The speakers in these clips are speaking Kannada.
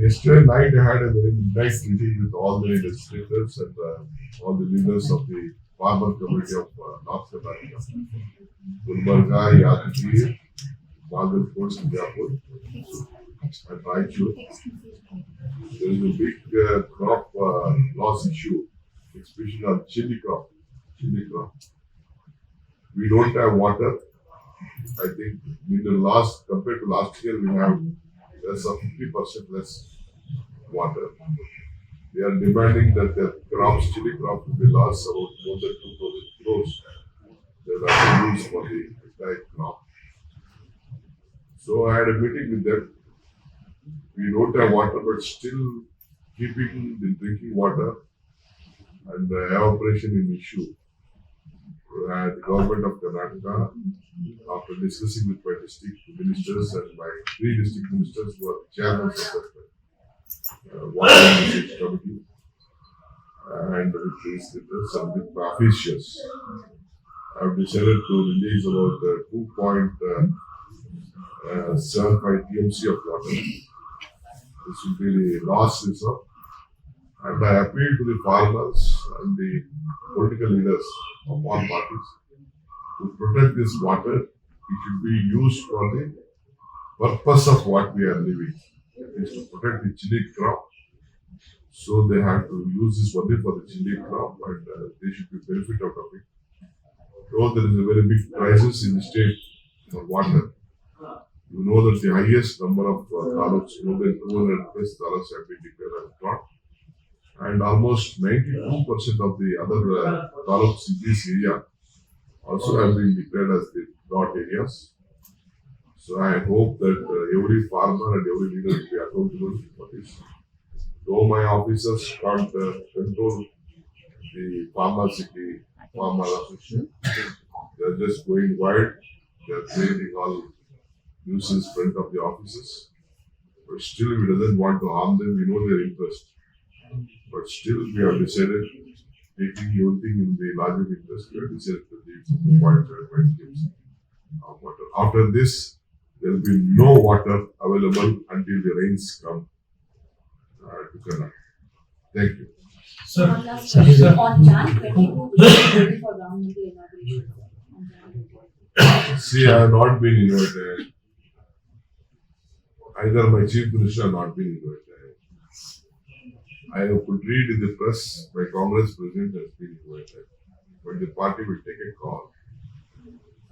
Yesterday night, I had a very nice meeting with all the legislators and uh, all the leaders of the farmer committee of uh, North Karnataka. Gulbarga, Yadgir, Bagalkot, Bijapur, and Raichur. There is a big uh, crop uh, loss issue, especially on chili crop. Chili crop. We don't have water. I think in the last, compared to last year, we have of fifty percent less water. They are demanding that their crops, chili crop will be lost about more than two thousand crores. They will have to use for the entire crop. So I had a meeting with them. We don't have water, but still keeping the drinking water and the evaporation in issue. Uh, the government of Karnataka, after discussing with my district ministers and my three district ministers who are chairmen of uh, water usage committee, and with these leaders and with my officials, I have decided to release about uh, two point uh, seven TMC of water. This will be the last resort. And I appeal to the farmers and the political leaders all parties to protect this water. It should be used for the purpose of what we are living. It is to protect the chili crop. So they have to use this only for the chili crop and uh, they should be benefit out of it. Though there is a very big crisis in the state for water. You know that the highest number of uh, taluks, more than 200 plus taluks have been declared as drought. And almost 92% of the other uh, taluks in this area also have been declared as the drought areas. So I hope that uh, every farmer and every leader will be accountable for this. Though my officers can't uh, control the farmers in the farmer association, they are just going wild. They are creating all nuisance front of the offices. But still, we doesn't want to harm them. We know their interest. But still, we have decided, taking everything in the larger interest, we have decided to leave the point seven five TMC of water. After this, there will be no water available until the rains come uh, to Kannada. Thank you. Sir, One last sir, question sir. on Jan twenty-two, we are ready for Ram Mandir inauguration. on Jan 22. See, I have not been invited. Either my chief minister have not been invited. I could read in the press, my Congress president has been invited. But the party will take a call.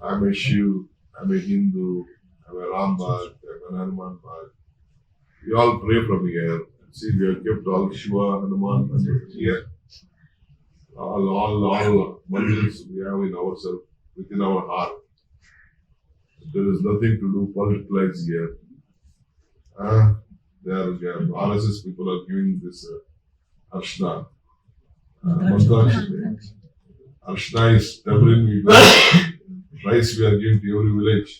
I'm a Shiv, I'm a Hindu, I'm a Ram Bhakt, I'm an Hanuman Bhakt. We all pray from here. See, we have kept all Shiva, Hanuman, and here. All, all, all mandirs we have in ourselves, within our heart. There is nothing to do politics here. Uh, they are, uh, RSS people are giving this uh, Arshna. Uh. Arshna is doubling. Rice we are giving to every village.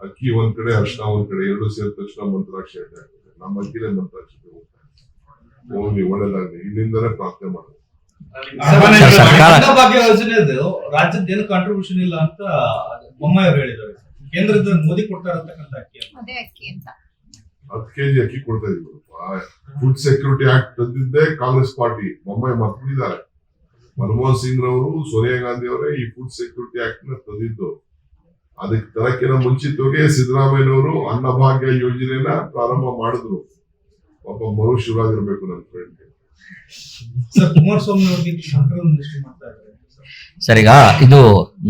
ಅಕ್ಕಿ ಒಂದ್ ಕಡೆ ಅರ್ಶನ ಒಂದ್ ಕಡೆ ಎರಡು ಸೇರಿದ ತಕ್ಷಣ ಮಂತ್ರಾಕ್ಷಿ ಅಡ್ಡ ಆಗ್ತದೆ ನಮ್ಮ ಅಕ್ಕಿಲೇ ಮಂತ್ರಾಕ್ಷಿ ಹೋಗ್ಲಿ ಒಳ್ಳೇದಾಗ್ಲಿ ಇಲ್ಲಿಂದಲೇ ಪ್ರಾರ್ಥನೆ ಮಾಡೋದು ಅನ್ನಭಾಗ್ಯ ಯೋಜನೆದು ರಾಜ್ಯದ ಏನು ಕಾಂಟ್ರಿಬ್ಯೂಷನ್ ಇಲ್ಲ ಅಂತ ಬೊಮ್ಮಾಯಿ ಅವರು ಹೇಳಿದ್ದಾರೆ ಕೇಂದ್ರದ ಮೋದಿ ಕೊಡ್ತಾ ಇರತಕ್ಕಂತ ಅಕ್ಕಿ ಅದೇ ಅಕ್ಕಿ ಅಂತ. ಹತ್ತು ಕೆಜಿ ಅಕ್ಕಿ ಕೊಡ್ತಾ ಇದ್ರು. ಫುಡ್ ಸೆಕ್ಯೂರಿಟಿ ಆಕ್ಟ್ ತಂದಿದ್ದೇ ಕಾಂಗ್ರೆಸ್ ಪಾರ್ಟಿ ಮೊಮ್ಮೆ ಮರ್ತಿದ್ದಾರೆ ಮನಮೋಹನ್ ಸಿಂಗ್ ರವರು, ಸೋನಿಯಾ ಗಾಂಧಿ ಅವರೇ ಈ ಫುಡ್ ಸೆಕ್ಯೂರಿಟಿ ಆಕ್ಟ್ನ ತಂದಿದ್ದು. ಅದಕ್ಕೆ ತರಕಿನ ಮುಂಚಿತವಾಗಿ ಸಿದ್ದರಾಮಯ್ಯನವರು ಅನ್ನಭಾಗ್ಯ ಯೋಜನೆನ ಪ್ರಾರಂಭ ಮಾಡಿದ್ರು. ಒಬ್ಬ ಮನುಷ್ಯರಾಗಿರ್ಬೇಕು ನನ್ನ ಫ್ರೆಂಡ್ ಸರ್, ಕುಮಾರಸ್ವಾಮಿ ಅವರಿಗೆ ಮಾಡ್ತಾ ಇದ್ದಾರೆ. ಸರ್. ಸರ್ ಇದು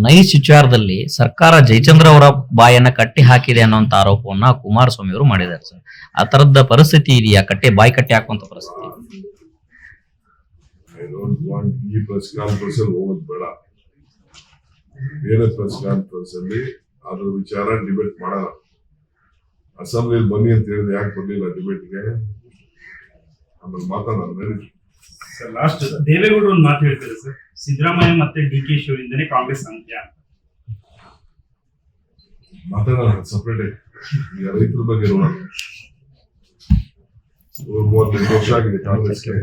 ನೈಸ್ ವಿಚಾರದಲ್ಲಿ ಸರ್ಕಾರ ಜಯಚಂದ್ರ ಅವರ ಬಾಯನ್ನ ಕಟ್ಟಿ ಹಾಕಿದೆ ಅನ್ನೋಂತ ಆರೋಪವನ್ನ ಕುಮಾರಸ್ವಾಮಿ ಅವರು ಮಾಡಿದ್ದಾರೆ ಸರ್. ಆ ತರದ ಪರಿಸ್ಥಿತಿ ಇದೆಯಾ? ಕಟ್ಟೆ ಬಾಯಿ ಕಟ್ಟಿ ಹಾಕುವಂತ ಪರಿಸ್ಥಿತಿ? ಈ ಪ್ರೆಸ್ ಕಾನ್ಫರೆನ್ಸ್ ಅಲ್ಲಿ ಹೋಗೋದು ಬೇಡ. ಬೇರೆ ಪ್ರೆಸ್ ಕಾನ್ಫರೆನ್ಸ್ ಅಲ್ಲಿ ಅದ್ರ ವಿಚಾರ ಡಿಬೇಟ್ ಮಾಡಲ್ಲ. ಅಸೆಂಬ್ಲಿಯಲ್ಲಿ ಬನ್ನಿ ಅಂತ ಹೇಳಿದ್ರೆ ಯಾಕೆ ಬರ್ಲಿಲ್ಲ ಡಿಬೇಟ್ಗೆ ಆಮೇಲೆ ಮಾತಾಡೋಣ ಲಾಸ್ಟ್ ದೇವೇಗೌಡರು ಒಂದು ಮಾತು ಹೇಳ್ತಾರೆ ಸರ್? ಸಿದ್ದರಾಮಯ್ಯ ಮತ್ತೆ ಡಿ ಕೆ ಶಿವರಿಂದನೇ ಕಾಂಗ್ರೆಸ್ ಅಂತ್ಯ. ಅಂತ. ಮಾತಾಡೋಣ ಸಪ್ರೇಟ್ ರೈತರ ಬಗ್ಗೆ ನೋಡೋಣ ನೂರ ಮೂವತ್ತೆಂಟು ವರ್ಷ ಆಗಿದೆ ಕಾಂಗ್ರೆಸ್ಗೆ?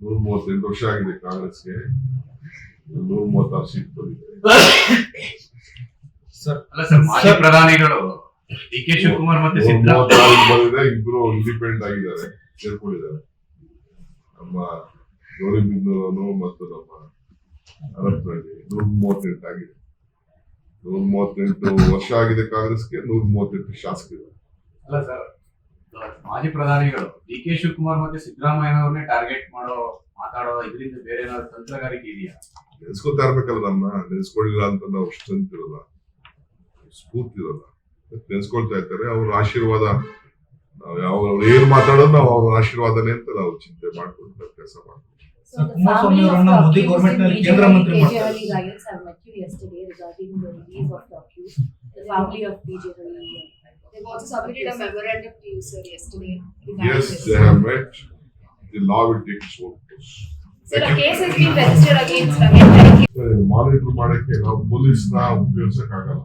ನೂರ ಮೂವತ್ತೆಂಟು ವರ್ಷ ಆಗಿದೆ ಕಾಂಗ್ರೆಸ್ಗೆ. ನೂರ ಮೂವತ್ತಾರು ಸೀಟ್ ಬಂದಿದೆ. ಸರ್ ಅಲ್ಲ ಸರ್ ಮಾಜಿ ಪ್ರಧಾನಿಗಳು ಡಿ ಕೆ ಶಿವಕುಮಾರ್ ಮತ್ತೆ ಬಂದಿದೆ ಇಬ್ರು ಇಂಡಿಪೆಂಡೆಂಟ್ ಆಗಿದ್ದಾರೆ ಸೇರ್ಕೊಂಡಿದ್ದಾರೆ. ನಮ್ಮ ಗೌರಿಬಿದನೂರನು ಮತ್ತು ನಮ್ಮ ಹರಪನಹಳ್ಳಿ ನೂರ ಮೂವತ್ತೆಂಟು ಆಗಿದೆ. ನೂರ ಮೂವತ್ತೆಂಟು ವರ್ಷ ಆಗಿದೆ ಕಾಂಗ್ರೆಸ್ಗೆ ನೂರ ಮೂವತ್ತೆಂಟು ಶಾಸಕರು. ಅಲ್ಲ ಸರ್ ಮಾಜಿ ಪ್ರಧಾನಿಗಳು ಡಿ ಕೆ ಶಿವಕುಮಾರ್ ಮತ್ತೆ ಸಿದ್ದರಾಮಯ್ಯನವ್ರನ್ನೇ ಟಾರ್ಗೆಟ್ ಮಾಡೋ ಮಾತಾಡೋ ಇದರಿಂದ ಬೇರೆ ಏನಾದ್ರು ತಂತ್ರಗಾರಿಕೆ ಇದೆಯಾ? ನೆನೆಸ್ಕೊತಾ ಇರ್ಬೇಕಲ್ಲ ನಮ್ಮ ನೆನೆಸ್ಕೊಳ್ಳಿಲ್ಲ ಅಂತ ನಾವು ಸ್ಟ್ರೆಂತ್ ಇರಲ್ಲ. ಸ್ಫೂರ್ತಿ ಇರಲ್ಲ. ನೆನೆಸ್ಕೊಳ್ತಾ ಇರ್ತಾರೆ ಅವ್ರ ಆಶೀರ್ವಾದ ನಾವ್ ಯಾವ ರೇನ್ ಮಾತಾಡೋದು ಅವರು ಆಶೀರ್ವಾದ ನೇ ಅಂತ ನಾವು ಚಿಂತೆ ಮಾಡ್ಕೊಂಡ್ ತರ ಕೆಲಸ ಮಾಡ್ತೀವಿ. ಸರ್ ಮಾಡಕ್ಕೆ ನಾವು ಪೊಲೀಸ್ನ ಉಪಯೋಗಿಸಕ್ ಆಗಲ್ಲ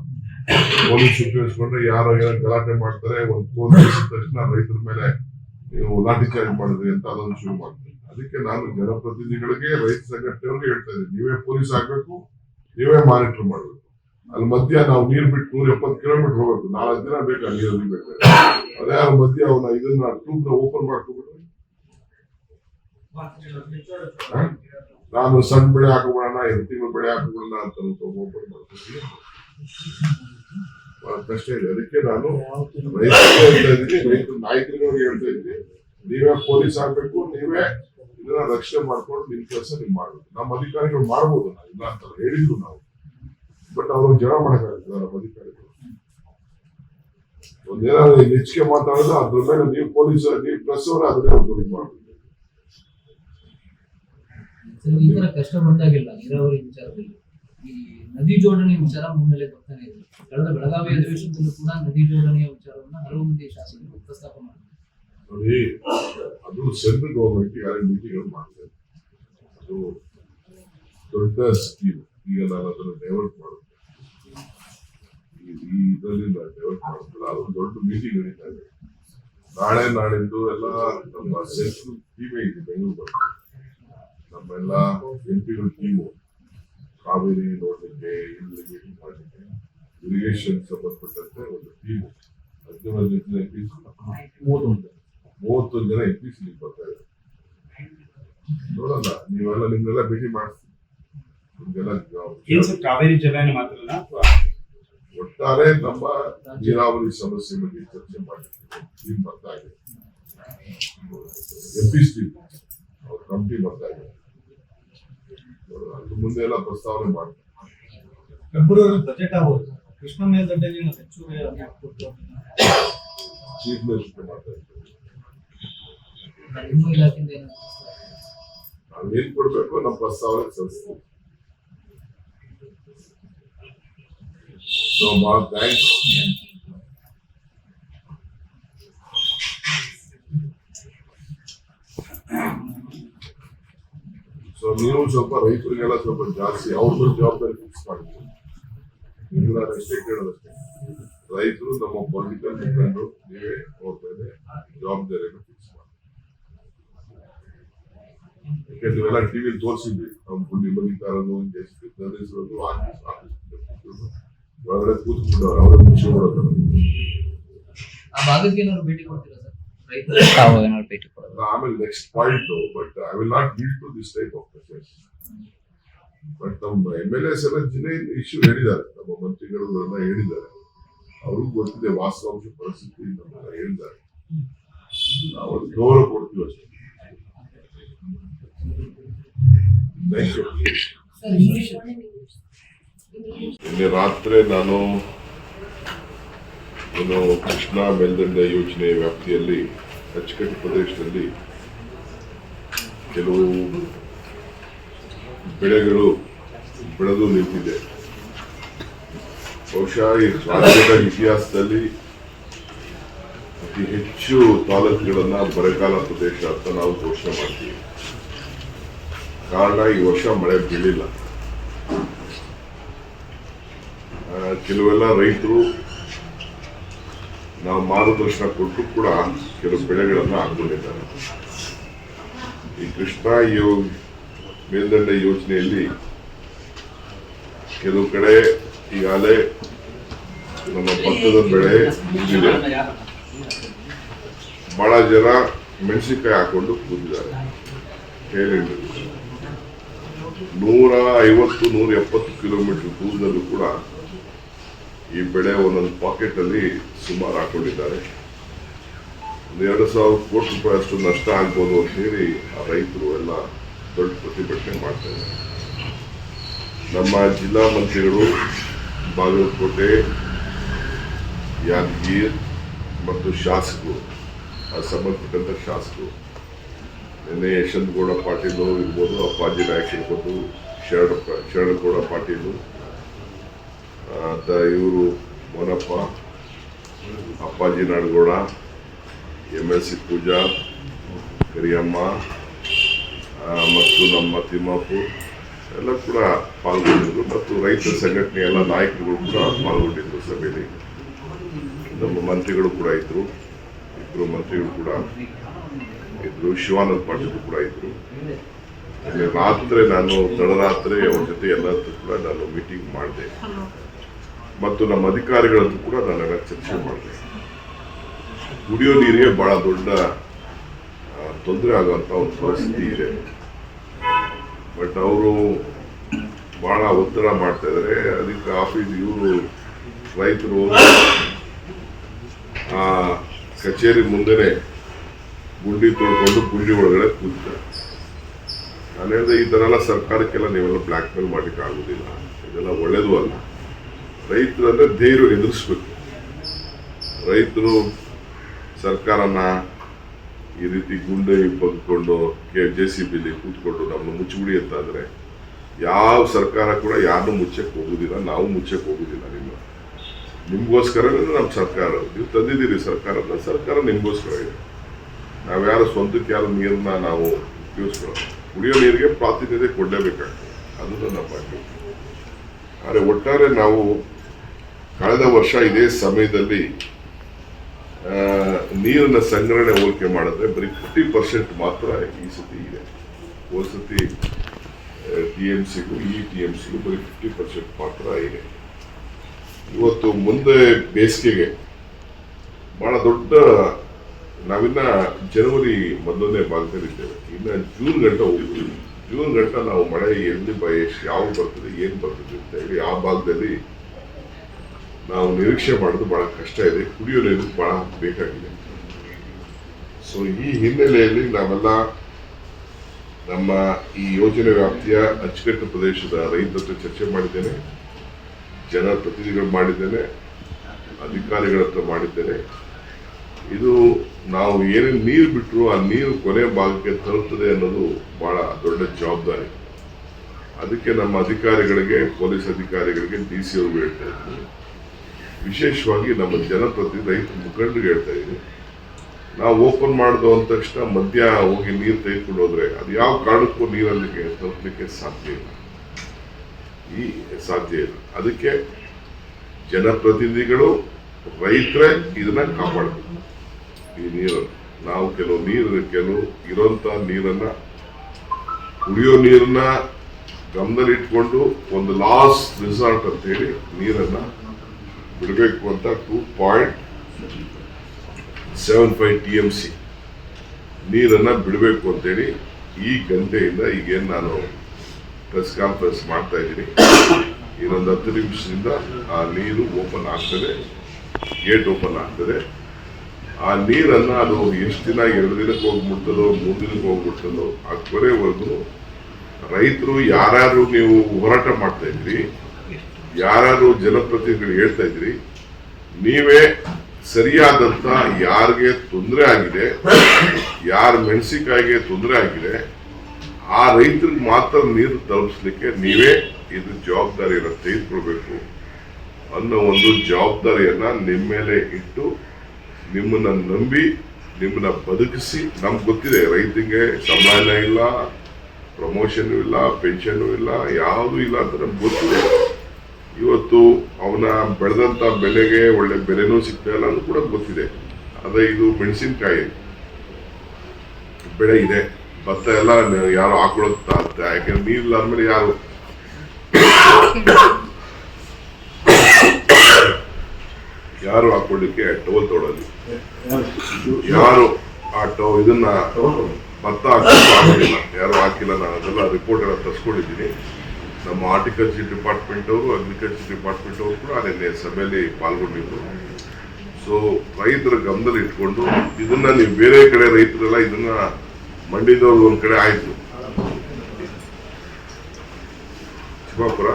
ಪೊಲೀಸ್ ಉಪಯೋಗಿಸ್ಕೊಂಡ್ರೆ ಯಾರೋ ಏನೋ ಗಲಾಟೆ ಮಾಡ್ತಾರೆ, ಒಂದು ಫೋನ್ ತಕ್ಷಣ ರೈತರ ಮೇಲೆ ನೀವು ಲಾಠಿ ಚಾರ್ಜ್ ಮಾಡಿದ್ರಿ ಅಂತ ಅದನ್ನು ಶುರು ಮಾಡ್ತೀನಿ. ಅದಕ್ಕೆ ನಾನು ಜನಪ್ರತಿನಿಧಿಗಳಿಗೆ, ರೈತ ಸಂಘಟನೆಯವ್ರಿಗೆ ಹೇಳ್ತಾ ಇದ್ದೀನಿ. ನೀವೇ ಪೊಲೀಸ್ ಆಗ್ಬೇಕು, ನೀವೇ ಮಾನಿಟರ್ ಮಾಡಬೇಕು. ಅಲ್ಲಿ ಮಧ್ಯ ನಾವು ನೀರು ಬಿಟ್ಟು ನೂರ ಎಪ್ಪತ್ತು ಕಿಲೋಮೀಟರ್ ಹೋಗ್ಬೇಕು. ನಾಲ್ಕು ದಿನ ಬೇಕಾ ನೀರು ಬೇಕು ಅದೇ ಅವ್ರ ಮಧ್ಯ ಅವನ ಇದನ್ನ ಟ್ಯೂಬ್ನ ಓಪನ್ ಮಾಡ್ಕೊಬಿಟ್ರೆ ನಾನು ಸಣ್ಣ ಬೆಳೆ ಹಾಕೋಬಿಡೋಣ ಎರಡು ತಿಂಗಳು ಬೆಳೆ ಹಾಕೋಬಿಡೋಣ ಅಂತ ಓಪನ್ ಮಾಡ್ತೀನಿ ಇಲ್ಲ ಇದೆ. ಅದಕ್ಕೆ ನಾನು ರೈತರಿಗೆ ಹೇಳ್ತಾ ಇದ್ದೀನಿ ರೈತರ ನಾಯಕರಿಗೆ ಹೇಳ್ತಾ ಇದ್ದೀನಿ ನೀವೇ ಪೊಲೀಸ್ ಆಗ್ಬೇಕು ನೀವೇ ಇದನ್ನ ರಕ್ಷಣೆ ಮಾಡ್ಕೊಂಡು ನಿಮ್ ಕೆಲಸ ನೀವು ಮಾಡ್ಬೇಕು. ನಮ್ಮ ಅಧಿಕಾರಿಗಳು ಮಾಡ್ಬೋದು ನಾವು ಇಲ್ಲ ಅಂತ ಹೇಳಿದ್ರು ನಾವು. ಬಟ್ ಅವರು ಜನ ಮಾಡಕ್ಕಾಗುತ್ತೆ ನಮ್ಮ ಅಧಿಕಾರಿಗಳು. ಒಂದೇನಾದ್ರು ಹೆಚ್ಚಿಗೆ ಮಾತಾಡಿದ್ರೆ ಅದ್ರ ಮೇಲೆ ನೀವು ಪೊಲೀಸ್ ನೀವು ಪ್ರೆಸ್ ಅವರು ಅದನ್ನೇ ಒಂದು ಮಾಡ್ಬೇಕು. ಸರ್, ಈ ತರ ಕಷ್ಟ ಬಂದಾಗಿಲ್ಲ ನೀರಾವರಿ ವಿಚಾರದಲ್ಲಿ. ಈ ನದಿ ಜೋಡಣೆ ವಿಚಾರ ಮುನ್ನೆಲೆ ಬರ್ತಾನೆ ಇದೆ. ಕಳೆದ ಬೆಳಗಾವಿ ಅಧಿವೇಶನದಲ್ಲೂ ಕೂಡ ನದಿ ಜೋಡಣೆಯ ವಿಚಾರವನ್ನ ಹಲವು ಮಂದಿ ಶಾಸಕರು ಪ್ರಸ್ತಾಪ ಮಾಡಿದ್ದಾರೆ. ನೋಡಿ, ಅದು ಸೆಂಟ್ರಲ್ ಗೌರ್ಮೆಂಟ್ ಮೀಟಿಂಗ್ ಮಾಡ್ತಾರೆ. ಅದು ದೊಡ್ಡ ಸ್ಕೀಮ್ ಈಗ ನಾನು ಅದನ್ನು ಡೈವರ್ಟ್ ಮಾಡುತ್ತೆ ಈ- ಇದರಲ್ಲಿ ಡೈವರ್ಟ್ ಮಾಡುತ್ತಿಲ್ಲ ಅದೊಂದು ದೊಡ್ಡ ಮೀಟಿಂಗ್ ನಡೀತಾ ಇದೆ. ನಾಳೆ ನಾಳಿದ್ದು ಎಲ್ಲ ನಮ್ಮ ಸೆಂಟ್ರಲ್ ಟೀಮೇ ಇದೆ ಬೆಂಗಳೂರು ಬರ್ತದೆ ನಮ್ಮೆಲ್ಲ ಎಂ ಪಿಗಳ ಟೀಮು ಕಾವೇರಿ ನೋಡಲಿಕ್ಕೆ ಮೀಟಿಂಗ್ ಮಾಡಲಿಕ್ಕೆ ಇರಿಗೇಷನ್ ಸಂಬಂಧಪಟ್ಟಂತೆ ಒಂದು ಟೀಮ್ ಹದಿನೇಳು ಜನ ಎಂ ಪಿ ಮೂವತ್ತೊಂದು ಮೂವತ್ತೊಂದು ಜನ ಎಂ ಪಿ ಸಿ ಬರ್ತಾ ಇದ್ದಾರೆ. ನೋಡೋಣ ನೀವೆಲ್ಲ ನಿಮ್ನೆಲ್ಲ ಭೇಟಿ ಮಾಡಿಸಿ. ನಿಮ್ಗೆಲ್ಲ ಕಾವೇರಿ ಜಲಾನೆ ಅಥವಾ ಒಟ್ಟಾರೆ ನಮ್ಮ ನೀರಾವರಿ ಸಮಸ್ಯೆ ಬಗ್ಗೆ ಚರ್ಚೆ ಮಾಡಲಿಕ್ಕೆ ಟೀಮ್ ಬರ್ತಾ ಇದೆ. ಎಂ ಪಿ ಸಿ ಅವ್ರ ಕಮಿಟಿ ಬರ್ತಾ ಇದೆ. ಮುಂದೆ ಎಲ್ಲ ಪ್ರಸ್ತಾವನೆ ಮಾಡ್ತಾರೆ. ಫೆಬ್ರವರಿ ಬಜೆಟ್ ಆಗೋದು. ಕೃಷ್ಣ ಮೇಲ್ದಂಡೆಗೆ ಹೆಚ್ಚುವರಿ amount ಕೊಟ್ಟು ಚೀಫ್ ಮಿನಿಸ್ಟರ್ ಮಾಡ್ತಾ ಇದ್ದಾರೆ ನಿಮ್ಮ ಇಲಾಖೆಯಿಂದ ಏನಾದ್ರು ಪ್ರಸ್ತಾಪ? ನಾವು ಏನ್ ಕೊಡ್ಬೇಕು ನಮ್ಮ ಪ್ರಸ್ತಾವನೆ ಸಲ್ಲಿಸ್ತೀವಿ. ಸೊ ಭಾಳ ಥ್ಯಾಂಕ್ಸ್ ಸೊ ನೀವು ಸ್ವಲ್ಪ ರೈತರಿಗೆಲ್ಲ ಸ್ವಲ್ಪ ಜಾಸ್ತಿ ಅವ್ರದ್ದು ಜವಾಬ್ದಾರಿ ಫಿಕ್ಸ್ ಮಾಡ್ತೀವಿ ನೀವು ನಾನು ಅಷ್ಟೇ. ಕೇಳೋದಷ್ಟೇ ರೈತರು ನಮ್ಮ ಪೊಲಿಟಿಕಲ್ ಮುಖಂಡರು, ನೀವೇ ಅವ್ರ ಜವಾಬ್ದಾರಿಯನ್ನು ಫಿಕ್ಸ್ ಮಾಡಿ. ಯಾಕೆ ನೀವೆಲ್ಲ ಟಿವಿ ತೋರಿಸಿದ್ವಿ. ನಮ್ಮ ಪುಣ್ಯ ಬಲಿತಾರದು ನಿರ್ದೇಶಿಸೋದು ಆಫೀಸ್ ಆಫೀಸ್ ಒಳಗಡೆ ಕೂತ್ಕೊಂಡು ಅವರ ಖುಷಿ ಕೊಡೋದು ಆ ಭಾಗಕ್ಕೆ ಏನಾದ್ರು ಭೇಟಿ ಕೊಡ್ತೀರಾ? ತಾವು ಏನಾದ್ರು ಭೇಟಿ ಕೊಡೋದು ಆಮೇಲೆ next point but I will not to this type of but ನಮ್ಮ ಎಂ ಎಲ್ ಎಸ್ ಎಲ್ಲ ಜಿಲ್ಲೆ ಇಶ್ಯೂ ಹೇಳಿದ್ದಾರೆ. ನಮ್ಮ ಮಂತ್ರಿಗಳು ಎಲ್ಲ ಹೇಳಿದ್ದಾರೆ. ಅವ್ರಿಗೂ ಗೊತ್ತಿದೆ ವಾಸ್ತವಾಂಶ ಪರಿಸ್ಥಿತಿ ನಮ್ಮೆಲ್ಲ ಹೇಳಿದ್ದಾರೆ. ನಾವು ಗೌರವ ಕೊಡ್ತೀವಿ ಅಷ್ಟೇ. ಸರ್ ಇಂಗ್ಲಿಷ್ ನಿನ್ನೆ ರಾತ್ರಿ ನಾನು ಏನು ಕೃಷ್ಣಾ ಮೇಲ್ದಂಡ ಯೋಜನೆ ವ್ಯಾಪ್ತಿಯಲ್ಲಿ ಅಚ್ಚುಕಟ್ಟು ಪ್ರದೇಶದಲ್ಲಿ ಕೆಲವು ಬೆಳೆಗಳು ಬೆಳೆದು ನಿಂತಿದೆ. ಬಹುಶಃ ಈ ರಾಜ್ಯದ ಇತಿಹಾಸದಲ್ಲಿ ಅತಿ ಹೆಚ್ಚು ತಾಲೂಕುಗಳನ್ನ ಬರಗಾಲ ಪ್ರದೇಶ ಅಂತ ನಾವು ಘೋಷಣೆ ಮಾಡ್ತೀವಿ. ಕಾರಣ ಈ ವರ್ಷ ಮಳೆ ಬೀಳಿಲ್ಲ. ಕೆಲವೆಲ್ಲ ರೈತರು ನಾವು ಮಾರ್ಗದರ್ಶನ ಕೊಟ್ಟು ಕೂಡ ಕೆಲವು ಬೆಳೆಗಳನ್ನು ಹಾಕೊಂಡಿದ್ದಾರೆ ಈ ಕೃಷ್ಣ ಯೋ, ಮೇಲ್ದಂಡೆ ಯೋಜನೆಯಲ್ಲಿ ಕೆಲವು ಕಡೆ ಈಗಾಗಲೇ ನಮ್ಮ ಭತ್ತದ ಬೆಳೆ ಮುಗಿದಿದೆ ಬಹಳ ಜನ ಮೆಣಸಿನಕಾಯಿ ಹಾಕೊಂಡು ಕೂತಿದ್ದಾರೆ. ಹೇಳಿ ನೂರ ಐವತ್ತು, ನೂರ ಎಪ್ಪತ್ತು ಕಿಲೋಮೀಟರ್ ದೂರದಲ್ಲೂ ಕೂಡ ಈ ಬೆಳೆ ಒಂದೊಂದು ಪಾಕೆಟ್ ಅಲ್ಲಿ ಸುಮಾರು ಹಾಕೊಂಡಿದ್ದಾರೆ. ಒಂದು ಎರಡು ಸಾವಿರ ಕೋಟಿ ರೂಪಾಯಿ ಅಷ್ಟು ನಷ್ಟ ಆಗ್ಬೋದು ಅಂತ ಹೇಳಿ ಆ ರೈತರು ಎಲ್ಲ ದೊಡ್ಡ ಪ್ರತಿಭಟನೆ ಮಾಡ್ತಾ ನಮ್ಮ ಜಿಲ್ಲಾ ಮಂತ್ರಿಗಳು ಬಾಗಲಕೋಟೆ, ಯಾದಗಿರ್ ಮತ್ತು ಶಾಸಕರು, ಆ ಸಂಬಂಧಪಟ್ಟಂತ ಶಾಸಕರು, ನಿನ್ನೆ ಯಶವಂತಗೌಡ ಪಾಟೀಲ್ ಇರ್ಬೋದು ಅಪ್ಪಾಜಿ ನಾಯಕ್ ಇರ್ಬೋದು, ಶರಣ ಶರಣಗೌಡ ಪಾಟೀಲು ಇವರು Monappa, Appaji Nadagouda M L C Pooja, Kariyamma ಮತ್ತು ನಮ್ಮ ತಿಮ್ಮಾಪುರ್ ಎಲ್ಲ ಕೂಡ ಪಾಲ್ಗೊಂಡಿದ್ರು. ಮತ್ತು ರೈತ ಸಂಘಟನೆ ಎಲ್ಲ ನಾಯಕರುಗಳು ಕೂಡ ಪಾಲ್ಗೊಂಡಿದ್ರು ಸಭೆಯಲ್ಲಿ. ನಮ್ಮ ಮಂತ್ರಿಗಳು ಕೂಡ ಇದ್ರು. ಇಬ್ಬರು ಮಂತ್ರಿಗಳು ಕೂಡ ಇದ್ರು. ಶಿವಾನಂದ ಪಾಟೀಲ್ ಕೂಡ ಅಲ್ಲಿ ರಾತ್ರಿ ನಾನು ತಡರಾತ್ರಿ ಅವ್ರ ಜೊತೆ ಎಲ್ಲರೂ ಕೂಡ ನಾನು ಮೀಟಿಂಗ್ ಮಾಡಿದೆ. ಮತ್ತು ನಮ್ಮ ಅಧಿಕಾರಿಗಳದ್ದು ಕೂಡ ನಾನು ಚರ್ಚೆ ಮಾಡಿದೆ ಕುಡಿಯೋ ನೀರಿಗೆ ಬಹಳ ದೊಡ್ಡ ತೊಂದರೆ ಆಗುವಂತ ಒಂದು ಪರಿಸ್ಥಿತಿ ಇದೆ. ಬಟ್ ಅವರು ಬಹಳ ಒತ್ತಡ ಮಾಡ್ತಾ ಇದ್ದಾರೆ. ಅದಕ್ಕೆ ಆಫೀಸ್ ಇವರು, ರೈತರು ಆ, ಕಚೇರಿ ಮುಂದೆನೆ ಗುಂಡಿ ತೋಡ್ಕೊಂಡು ಗುಂಡಿ ಒಳಗಡೆ ಕೂತಿದ್ದಾರೆ. ನಾನು ಹೇಳಿದೆ ಈ ಥರ ಎಲ್ಲ ಸರ್ಕಾರಕ್ಕೆಲ್ಲ ನೀವೆಲ್ಲ ಬ್ಲಾಕ್ ಮೇಲ್ ಮಾಡ್ಲಿಕ್ಕೆ ಆಗುದಿಲ್ಲ. ಇದೆಲ್ಲ ಒಳ್ಳೇದು ಅಲ್ಲ. ರೈತರು ಅಂದ್ರೆ ಧೈರ್ಯ ಎದುರಿಸ್ಬೇಕು. ರೈತರು ಸರ್ಕಾರನ ಈ ರೀತಿ ಗುಂಡೆ ಬಗ್ಕೊಂಡು ಕೆ ಜೆ ಸಿ ಬಿಲಿ ಕೂತ್ಕೊಂಡು ನಮ್ಮನ್ನು ಮುಚ್ಚಿಬಿಡಿ ಅಂತ ಯಾವ ಸರ್ಕಾರ ಕೂಡ ಯಾರನ್ನೂ ಮುಚ್ಚಕ್ಕೆ ಹೋಗೋದಿಲ್ಲ, ನಾವು ಮುಚ್ಚಕ್ಕೆ ಹೋಗೋದಿಲ್ಲ ನಿಮ್ಮ. ನಿಮ್ಗೋಸ್ಕರನೇ ನಮ್ಮ ಸರ್ಕಾರ, ನೀವು ತಂದಿದ್ದೀರಿ ಸರ್ಕಾರನ ಸರ್ಕಾರ ನಿಮ್ಗೋಸ್ಕರ ಇದೆ. ನಾವ್ಯಾರು ಸ್ವಂತಕ್ಕೆ ಯಾರು ನೀರನ್ನ ನಾವು ಉಪಯೋಗಿಸ್ಕೊಳ್ಳೋದು ಕುಡಿಯೋ ನೀರಿಗೆ ಪ್ರಾತಿನಿಧ್ಯ ಕೊಡಲೇಬೇಕಾಗ್ತದೆ. ಅದು ನಮ್ಮ ಆದರೆ ಒಟ್ಟಾರೆ ನಾವು ಕಳೆದ ವರ್ಷ ಇದೇ ಸಮಯದಲ್ಲಿ ನೀರಿನ ಸಂಗ್ರಹಣೆ ಹೋಲಿಕೆ ಮಾಡಿದ್ರೆ ಬರೀ ಫಿಫ್ಟಿ ಪರ್ಸೆಂಟ್ ಮಾತ್ರ ಈ ಸತಿ ಇದೆ. ಹೋದ ಸತಿ ಟಿ ಎಂ ಸಿಗೂ, ಈ ಟಿ ಎಂ ಸಿಗೂ ಬರೀ ಫಿಫ್ಟಿ ಪರ್ಸೆಂಟ್ ಮಾತ್ರ ಇದೆ. ಇವತ್ತು ಮುಂದೆ ಬೇಸಿಗೆಗೆ ಬಹಳ ದೊಡ್ಡ ನಾವಿನ್ನ ಜನವರಿ ಮೊದಲನೇ ಭಾಗದಲ್ಲಿದ್ದೇವೆ. ಇನ್ನು ಜೂನ್ ಗಂಟೆ ಹೋಗ್ತೀವಿ. ಜೂನ್ ಗಂಟೆ ನಾವು ಮಳೆ ಎಲ್ಲಿ ಬಯಸ್ ಯಾವ ಬರ್ತದೆ, ಏನು ಬರ್ತದೆ ಅಂತ ಹೇಳಿ ಆ ಭಾಗದಲ್ಲಿ ನಾವು ನಿರೀಕ್ಷೆ ಮಾಡೋದು ಬಹಳ ಕಷ್ಟ ಇದೆ. ಕುಡಿಯೋ ನೀರು ಬಹಳ ಬೇಕಾಗಿದೆ. ಸೊ ಈ ಹಿನ್ನೆಲೆಯಲ್ಲಿ ನಾವೆಲ್ಲ ನಮ್ಮ ಈ ಯೋಜನೆ ವ್ಯಾಪ್ತಿಯ ಅಚ್ಚುಕಟ್ಟು ಪ್ರದೇಶದ ರೈತರ ಚರ್ಚೆ ಮಾಡಿದ್ದೇನೆ. ಜನ ಪ್ರತಿನಿಧಿಗಳು ಮಾಡಿದ್ದೇನೆ. ಅಧಿಕಾರಿಗಳ ಹತ್ರ ಮಾಡಿದ್ದೇನೆ. ಇದು ನಾವು ಏನೇನು ನೀರು ಬಿಟ್ಟರು ಆ ನೀರು ಕೊನೆ ಭಾಗಕ್ಕೆ ತರುತ್ತದೆ ಅನ್ನೋದು ಬಹಳ ದೊಡ್ಡ ಜವಾಬ್ದಾರಿ. ಅದಕ್ಕೆ ನಮ್ಮ ಅಧಿಕಾರಿಗಳಿಗೆ, ಪೊಲೀಸ್ ಅಧಿಕಾರಿಗಳಿಗೆ ಡಿ ಸಿ ಅವ್ರಿಗೂ ಹೇಳ್ತಾ ಇದ್ದೀನಿ ವಿಶೇಷವಾಗಿ ನಮ್ಮ ಜನಪ್ರತಿ ರೈತ ಮುಖಂಡರಿಗೆ ಹೇಳ್ತಾ ಇದ್ದೀನಿ ನಾವು ಓಪನ್ ಮಾಡಿದ ಅಂದ ತಕ್ಷಣ ಮಧ್ಯ ಹೋಗಿ ನೀರು ತೆಗೆದುಕೊಂಡು ಹೋದರೆ ಅದು ಯಾವ ಕಾರಣಕ್ಕೂ ನೀರಲ್ಲಿಗೆ ತಲುಪಲಿಕ್ಕೆ ಸಾಧ್ಯ ಇಲ್ಲ. ಈ ಸಾಧ್ಯ ಇಲ್ಲ. ಅದಕ್ಕೆ ಜನಪ್ರತಿನಿಧಿಗಳು, ರೈತರೇ ಇದನ್ನ ಕಾಪಾಡಬೇಕು. ಈ ನೀರನ್ನು. ನಾವು ಕೆಲವು ನೀರು, ಕೆಲವು ಇರೋಂಥ ನೀರನ್ನ, ಕುಡಿಯೋ ನೀರನ್ನ ಗಮನದಲ್ಲಿ ಇಟ್ಕೊಂಡು ಒಂದು ಲಾಸ್ ರಿಸಾರ್ಟ್ ಅಂತ ಹೇಳಿ ನೀರನ್ನ ಬಿಡಬೇಕು ಅಂತ two point seven five T M C ನೀರನ್ನ ಬಿಡಬೇಕು ಅಂತೇಳಿ ಈ ಗಂಟೆಯಿಂದ ಈಗೇನು ನಾನು ಪ್ರೆಸ್ ಕಾನ್ಫರೆನ್ಸ್ ಮಾಡ್ತಾ ಇದ್ದೀನಿ. ಇನ್ನೊಂದು ಹತ್ತು ನಿಮಿಷದಿಂದ ಆ ನೀರು ಓಪನ್ ಆಗ್ತದೆ ಗೇಟ್ ಓಪನ್ ಆಗ್ತದೆ. ಆ ನೀರನ್ನ ಅದು ಎಷ್ಟು ದಿನ, ಎರಡು ದಿನಕ್ಕೆ ಹೋಗ್ಬಿಡ್ತದೋ, ಮೂರು ದಿನಕ್ಕೆ ಹೋಗ್ಬಿಡ್ತದೋ, ಆ ಕೊನೆವರೆಗೂ ರೈತರು ಯಾರ್ಯಾರು ನೀವು ಹೋರಾಟ ಮಾಡ್ತಾ ಇದ್ರಿ ಯಾರ್ಯಾರು ಜನಪ್ರತಿನಿಧಿಗಳು ಹೇಳ್ತಾ ಇದ್ರಿ, ನೀವೇ ಸರಿಯಾದಂತ ಯಾರಿಗೆ ತೊಂದರೆ ಆಗಿದೆ, ಯಾರ ಮೆಣಸಿನಕಾಯಿಗೆ ತೊಂದರೆ ಆಗಿದೆ, ಆ ರೈತರಿಗೆ ಮಾತ್ರ ನೀರು ತಲುಪಿಸ್ಲಿಕ್ಕೆ ನೀವೇ ಇದು ಜವಾಬ್ದಾರಿಯನ್ನು ತೆಗೆದುಕೊಳ್ಬೇಕು ಅನ್ನೋ ಒಂದು ಜವಾಬ್ದಾರಿಯನ್ನ ನಿಮ್ಮ ಮೇಲೆ ಇಟ್ಟು ನಿಮ್ಮನ್ನ ನಂಬಿ, ನಿಮ್ಮನ್ನ ಬದುಕಿಸಿ, ನಮ್ಗೆ ಗೊತ್ತಿದೆ ರೈತರಿಗೆ ಸಮಾನ ಇಲ್ಲ, ಪ್ರಮೋಷನ್ ಇಲ್ಲ, ಪೆನ್ಷನ್ ಇಲ್ಲ, ಯಾವುದೂ ಇಲ್ಲ ಅಂತ ನಮ್ಗೆ ಗೊತ್ತಿದೆ. ಇವತ್ತು ಅವನ ಬೆಳೆದಂತ ಬೆಲೆಗೆ ಒಳ್ಳೆ ಬೆಲೆನೂ ಸಿಗ್ತಾ ಇಲ್ಲ ಅನ್ನೋದು ಕೂಡ ಗೊತ್ತಿದೆ. ಅದೇ ಇದು ಮೆಣಸಿನಕಾಯಿ. ಬೆಳೆ ಇದೆ. ಭತ್ತ ಎಲ್ಲ ಯಾರು ಹಾಕೊಳ್ಳೋದು ಯಾಕೆಂದ್ರೆ ನೀರಿಲ್ಲ ಅಂದ್ಮೇಲೆ ಯಾರು? ಯಾರು ಹಾಕೊಳ್ಳಿಕ್ಕೆ ಟೋಲ್ ತೋಡಲ್ಲಿ ಯಾರು? ಆ ಟೋ ಇದನ್ನ ಭತ್ತ ಹಾಕಿಲ್ಲ ಯಾರು ಹಾಕಿಲ್ಲ ನಾನು ಅದೆಲ್ಲ ರಿಪೋರ್ಟ್ ಎಲ್ಲ ತರಿಸ್ಕೊಂಡಿದ್ದೀನಿ. ನಮ್ಮ ಹಾರ್ಟಿಕಲ್ಚರ್ ಡಿಪಾರ್ಟ್ಮೆಂಟ್ ಅವರು ಅಗ್ರಿಕಲ್ಚರ್ ಡಿಪಾರ್ಟ್ಮೆಂಟ್ ಅವರು ಕೂಡ ನಿನ್ನೆ ಸಭೆಯಲ್ಲಿ ಪಾಲ್ಗೊಂಡಿದ್ರು. ಸೊ ರೈತರ ಗಮನದಲ್ಲಿ ಇಟ್ಕೊಂಡು ಇದನ್ನ ನೀವು ಬೇರೆ ಕಡೆ ರೈತರೆಲ್ಲ ಇದನ್ನ ಮಂಡಿದವ್ರು ಒಂದ್ ಕಡೆ ಆಯ್ತು. ಚಿಕ್ಕಾಪುರ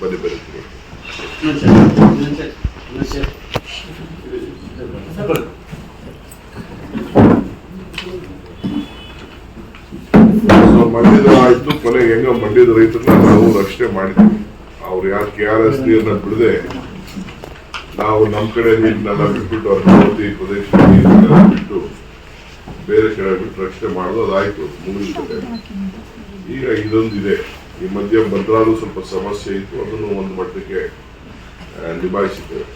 ಬನ್ನಿ ಬನ್ನಿ ಸೊ ಮಂಡ್ಯದ ಆಯ್ತು ಕೊನೆಗೆ ಹೆಂಗ ಮಂಡ್ಯದ ರೈತರನ್ನ ನಾವು ರಕ್ಷಣೆ ಮಾಡಿದ್ವಿ. ಅವ್ರು ಯಾರು ಕೆ ಆರ್ ಎಸ್ ನೀರನ್ನ ಬಿಡದೆ ನಾವು ನಮ್ಮ ಕಡೆ ನೀರನ್ನೆಲ್ಲ ಬಿಟ್ಬಿಟ್ಟು ಅರ್ಧವರ್ತಿ ಪ್ರದೇಶ ನೀರನ್ನೆಲ್ಲ ಬಿಟ್ಟು ಬೇರೆ ಕಡೆ ಬಿಟ್ಟು ರಕ್ಷಣೆ ಮಾಡೋದು ಅದಾಯ್ತು ಮುಗಿದ ಈಗ ಇದೊಂದಿದೆ. ಈ ಮಧ್ಯ ಭದ್ರಾಲು ಸ್ವಲ್ಪ ಸಮಸ್ಯೆ ಇತ್ತು, ಅದನ್ನು ಒಂದು ಮಟ್ಟಕ್ಕೆ ನಿಭಾಯಿಸಿದ್ದೇವೆ.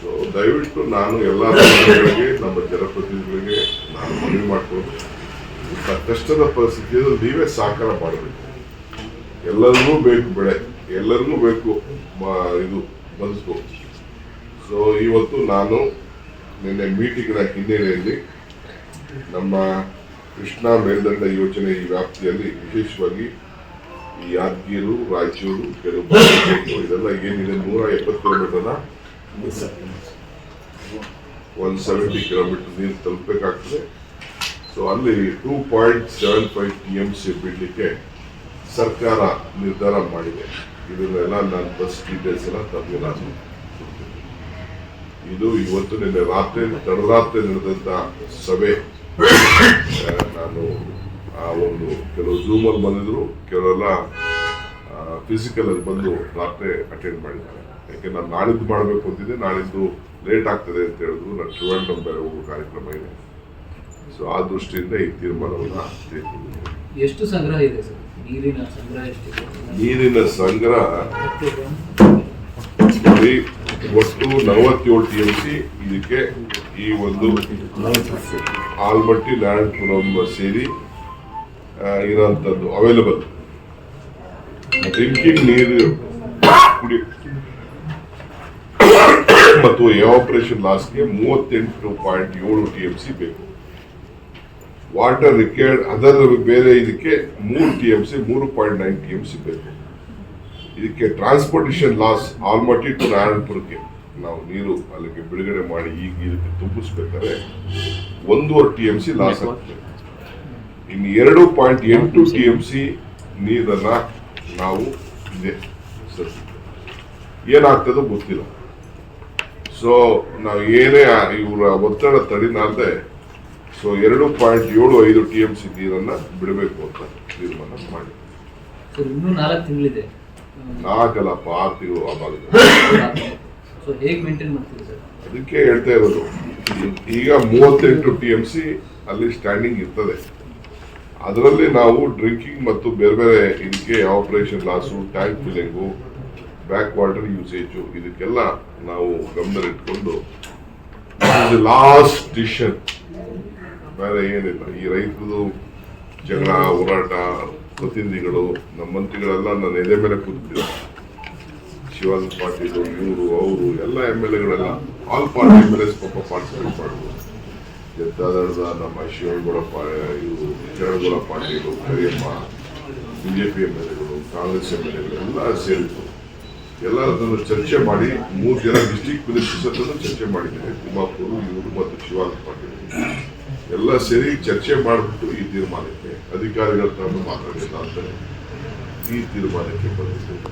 ಸೊ ದಯವಿಟ್ಟು ನಾನು ಎಲ್ಲ ರಾಜ್ಯಗಳಿಗೆ ನಮ್ಮ ಜನಪ್ರತಿನಿಧಿಗಳಿಗೆ ನಾನು ಮನವಿ ಮಾಡಿಕೊಂಡು ಕಷ್ಟದ ಪರಿಸ್ಥಿತಿಯಲ್ಲಿ ನೀವೇ ಸಹಕಾರ ಮಾಡಬೇಕು. ಎಲ್ಲರಿಗೂ ಬೇಕು ಬೆಳೆ, ಎಲ್ಲರಿಗೂ ಬೇಕು ಇದು ಬದುಕು ಸೊ ಇವತ್ತು ನಾನು ನಿನ್ನೆ ಮೀಟಿಂಗ್ನ ಹಿನ್ನೆಲೆಯಲ್ಲಿ ನಮ್ಮ ಕೃಷ್ಣಾ ಮೇಲ್ದಂಡ ಯೋಜನೆ ಈ ವ್ಯಾಪ್ತಿಯಲ್ಲಿ ವಿಶೇಷವಾಗಿ ಈ ಯಾದಗಿರು, ರಾಯಚೂರು ಕೆಲವು ಇದೆಲ್ಲ ಏನಿದೆ? ನೂರ ಎಪ್ಪತ್ತು ಕಿಲೋಮೀಟರ್ನ ಒನ್ ಸೆವೆಂಟಿ ಕಿಲೋಮೀಟರ್ ನೀರು ತಲುಪಬೇಕಾಗ್ತದೆ. ಸೊ ಅಲ್ಲಿ two point seven five T M C ಬಿಡಲಿಕ್ಕೆ ಸರ್ಕಾರ ನಿರ್ಧಾರ ಮಾಡಿದೆ. ಇದನ್ನೆಲ್ಲ ನಾನು ಬಸ್ ಡೀಟೇಲ್ಸ್ ಎಲ್ಲ ತಮಗೆ ನಾನು. ಇದು ಇವತ್ತು ನಿನ್ನೆ ರಾತ್ರಿ, ತಡರಾತ್ರಿ ನಡೆದಂತ ಸಭೆ. ನಾನು ಆ ಒಂದು ಕೆಲವು ಜೂಮ್ ಅಲ್ಲಿ ಬಂದಿದ್ರು ಕೆಲವೆಲ್ಲ ಫಿಸಿಕಲ್ ಅಲ್ಲಿ ಬಂದು ರಾತ್ರಿ ಅಟೆಂಡ್ ಮಾಡಿದ್ದಾರೆ. ಯಾಕೆ, ನಾನು ನಾಳಿದ್ದು ಮಾಡಬೇಕು ಅಂತಿದ್ದೆ, ನಾಳಿದ್ದು ಲೇಟ್ ಆಗ್ತದೆ ಅಂತ ಹೇಳಿದ್ರು. ನಾನು ಟ್ರಿವಾಂಡ್ರಮ್ ಬೇರೆ ಹೋಗೋ ಕಾರ್ಯಕ್ರಮ ಇದೆ. ಸೊ ಆ ದೃಷ್ಟಿಯಿಂದ ಈ ತೀರ್ಮಾನವನ್ನು ಎಷ್ಟು ಸಂಗ್ರಹ ಇದೆ ಸರ್? ನೀರಿನ ಸಂಗ್ರಹ ಎಷ್ಟಿದೆ? ನೀರಿನ ಸಂಗ್ರಹ ಒಟ್ಟು ನಲವತ್ತೇಳು ಟಿ ಎಂ ಸಿ ಇದಕ್ಕೆ ಈ ಒಂದು ಆಲ್ಮಟ್ಟಿ ನಾರಾಯಣಪುರಂ ಸೇರಿ ಇರೋಂಥದ್ದು ಅವೈಲಬಲ್ ಡ್ರಿಂಕಿಂಗ್ ನೀರು ಕುಡಿ. ಮತ್ತು ಎವಾಪರೇಷನ್ ಲಾಸ್ಗೆ ಮೂವತ್ತೆಂಟು ಪಾಯಿಂಟ್ ಏಳು ಟಿ ಎಂ ಸಿ ಬೇಕು. ವಾಟರ್ ರಿಕ್ವೈರ್ಡ್ ಅದರ ಬೇರೆ ಇದಕ್ಕೆ ಮೂರು ಟಿ ಎಂ ಸಿ, ಮೂರು point nine T M C ಬೇಕು. ಇದಕ್ಕೆ ಟ್ರಾನ್ಸ್ಪೋರ್ಟೇಷನ್ ಲಾಸ್ ಆಲ್ಮಟ್ಟಿ ಟು ನಾರಾಯಣಪುರಕ್ಕೆ. ನಾವು ನೀರು ಅಲ್ಲಿಗೆ ಬಿಡುಗಡೆ ಮಾಡಿ ಈಗ ಇದಕ್ಕೆ ತುಂಬಿಸ್ಬೇಕಾದ್ರೆ ಒಂದೂವರೆ ಟಿ ಎಂ ಸಿ ಲಾಸ್ ಆಗುತ್ತೆ ಇನ್ನು ಎರಡು ಪಾಯಿಂಟ್ ಎಂಟು ಟಿ ಎಂ ಸಿ ನೀರನ್ನ ನಾವು ಇದೆ ಏನಾಗ್ತದೋ ಗೊತ್ತಿಲ್ಲ. ಸೊ ನಾವು ಏನೇ ಇವರ ಒತ್ತಡ ತಡಿನಾರ್ದೆ ಸೊ ಎರಡು ಪಾಯಿಂಟ್ ಏಳು ಐದು ಟಿ ಎಂ ಸಿ ನೀರನ್ನ ಬಿಡಬೇಕು ಅಂತ ತೀರ್ಮಾನ ಮಾಡಿ ಸರ್ ಇನ್ನೂ ನಾಲ್ಕು ತಿಂಗಳಿದೆ. ನಾಲ್ಕಲ್ಲಪ್ಪ ಆರು ತಿಂಗಳು ಆ ಭಾಗದಲ್ಲಿ. ಸೊ ಹೇಗೆ ಮೇಂಟೈನ್ ಮಾಡ್ತೀರಿ ಸರ್? ಅದಕ್ಕೆ ಹೇಳ್ತಾ ಇರೋದು ಈಗ ಮೂವತ್ತೆಂಟು ಟಿ ಎಂ ಸಿ ಅಲ್ಲಿ ಸ್ಟ್ಯಾಂಡಿಂಗ್ ಇರ್ತದೆ. ಅದರಲ್ಲಿ ನಾವು ಡ್ರಿಂಕಿಂಗ್ ಮತ್ತು ಬೇರೆ ಬೇರೆ ಇದಕ್ಕೆ operation loss tank filling back water usage ಇದಕ್ಕೆಲ್ಲ ನಾವು ಗಮನ ಇಟ್ಕೊಂಡು ಲಾಸ್ಟ್ ಡಿಸಿಷನ್ ಬೇರೆ ಏನಿಲ್ಲ. ಈ ರೈತರದು ಜಗಳ, ಹೋರಾಟ, ಪ್ರತಿನಿಧಿಗಳು, ನಮ್ಮ ಮಂತ್ರಿಗಳೆಲ್ಲ ನನ್ನ ಎದೆ ಮೇಲೆ ಕೂತಿದ್ದೀವಿ ಶಿವಾನಂದ ಪಾಟೀಲ್, ಇವರು, ಅವರು, ಎಲ್ಲ M L ಎಗಳೆಲ್ಲ all party M L S ಪಾಪ ಪಾರ್ಟಿಸಿಪೇಟ್ ಜನತಾದಳದ ನಮ್ಮ ಶಿವನಗೌಡ ಪಾ ಇವರು Sharanagouda Patil Kariyamma BJP M L ಎಗಳು, ಕಾಂಗ್ರೆಸ್ ಎಂ ಎಲ್ ಎಗಳು ಎಲ್ಲ ಸೇರಿದ್ರು. ಎಲ್ಲರದನ್ನು ಚರ್ಚೆ ಮಾಡಿ ಮೂರು ಜನ ಡಿಸ್ಟಿಕ್ ಮಿನಿಸ್ಟರ್ಸ್ ಚರ್ಚೆ ಮಾಡಿದ್ದೇನೆ ತಿಮ್ಮಾಪುರು, ಇವರು ಮತ್ತು ಶಿವಾನಂದ ಪಾಟೀಲ್. ಎಲ್ಲ ಸೇರಿ ಚರ್ಚೆ ಮಾಡಿಬಿಟ್ಟು ಈ ತೀರ್ಮಾನಕ್ಕೆ ಅಧಿಕಾರಿಗಳ ಹತ್ರ ಮಾತಾಡಿಲ್ಲ ಅಂತ ಈ ತೀರ್ಮಾನಕ್ಕೆ ಬಂದಿದ್ದೇವೆ